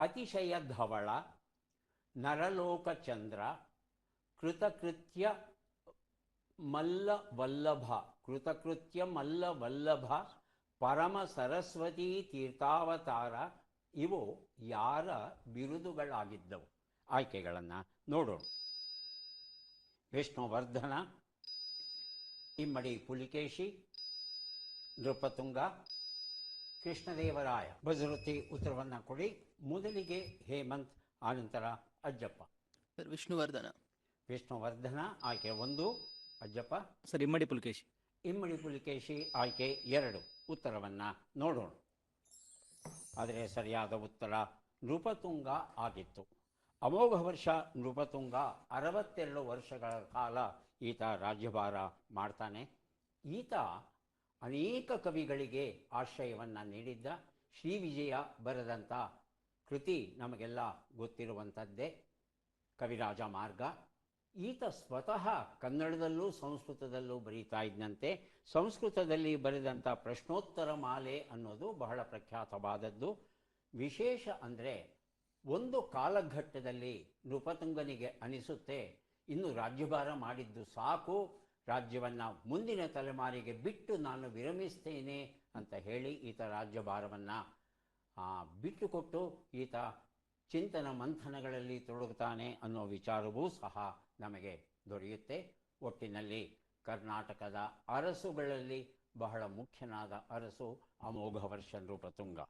ಅತಿಶಯ ಧವಳ ನರಲೋಕಚಂದ್ರ, ಕೃತಕೃತ್ಯ ಮಲ್ಲ ವಲ್ಲಭ ಕೃತಕೃತ್ಯ ಮಲ್ಲ ವಲ್ಲಭ ಪರಮ ಸರಸ್ವತಿ ತೀರ್ಥಾವತಾರ, ಇವು ಯಾರ ಬಿರುದುಗಳಾಗಿದ್ದವು? ಆಯ್ಕೆಗಳನ್ನು ನೋಡೋಣ. ವಿಷ್ಣುವರ್ಧನ, ಇಮ್ಮಡಿ ಪುಲಿಕೇಶಿ, ನೃಪತುಂಗ ಕೃಷ್ಣದೇವರಾಯ ಬಜರುತಿ ಉತ್ತರವನ್ನು ಕೊಡಿ. ಮೊದಲಿಗೆ ಹೇಮಂತ್ ಆನಂತರ ಅಜ್ಜಪ್ಪ. ಸರ್ ವಿಷ್ಣುವರ್ಧನ. ವಿಷ್ಣುವರ್ಧನ ಆಯ್ಕೆ ಒಂದು ಅಜ್ಜಪ್ಪ. ಸರ್ ಇಮ್ಮಡಿ ಪುಲಿಕೇಶಿ. ಇಮ್ಮಡಿ ಪುಲಿಕೇಶಿ ಆಯ್ಕೆ ಎರಡು. ಉತ್ತರವನ್ನು ನೋಡೋಣ. ಆದರೆ ಸರಿಯಾದ ಉತ್ತರ ನೃಪತುಂಗ ಆಗಿತ್ತು. ಅಮೋಘ ವರ್ಷ ನೃಪತುಂಗ ಅರವತ್ತೆರಡು ವರ್ಷಗಳ ಕಾಲ ಈತ ರಾಜ್ಯಭಾರ ಮಾಡ್ತಾನೆ. ಈತ ಅನೇಕ ಕವಿಗಳಿಗೆ ಆಶ್ರಯವನ್ನು ನೀಡಿದ್ದ ಶ್ರೀ ವಿಜಯ ಬರೆದಂಥ ಕೃತಿ ನಮಗೆಲ್ಲ ಗೊತ್ತಿರುವಂಥದ್ದೇ ಕವಿರಾಜ ಮಾರ್ಗ. ಈತ ಸ್ವತಃ ಕನ್ನಡದಲ್ಲೂ ಸಂಸ್ಕೃತದಲ್ಲೂ ಬರೀತಾ ಇದ್ದಂತೆ ಸಂಸ್ಕೃತದಲ್ಲಿ ಬರೆದಂಥ ಪ್ರಶ್ನೋತ್ತರ ಮಾಲೆ ಅನ್ನೋದು ಬಹಳ ಪ್ರಖ್ಯಾತವಾದದ್ದು. ವಿಶೇಷ ಅಂದರೆ ಒಂದು ಕಾಲಘಟ್ಟದಲ್ಲಿ ನೃಪತುಂಗನಿಗೆ ಅನಿಸುತ್ತೆ. ಇನ್ನು ರಾಜ್ಯಭಾರ ಮಾಡಿದ್ದು ಸಾಕು. ರಾಜ್ಯವನ್ನು ಮುಂದಿನ ತಲೆಮಾರಿಗೆ ಬಿಟ್ಟು ನಾನು ವಿರಮಿಸ್ತೇನೆ ಅಂತ ಹೇಳಿ ಈತ ರಾಜ್ಯಭಾರವನ್ನು ಬಿಟ್ಟುಕೊಟ್ಟು ಈತ ಚಿಂತನ ಮಂಥನಗಳಲ್ಲಿ ತೊಡಗುತ್ತಾನೆ ಅನ್ನೋ ವಿಚಾರವೂ ಸಹ ನಮಗೆ ದೊರೆಯುತ್ತೆ. ಒಟ್ಟಿನಲ್ಲಿ ಕರ್ನಾಟಕದ ಅರಸುಗಳಲ್ಲಿ ಬಹಳ ಮುಖ್ಯನಾದ ಅರಸು ಅಮೋಘ ವರ್ಷ ನೃಪತುಂಗ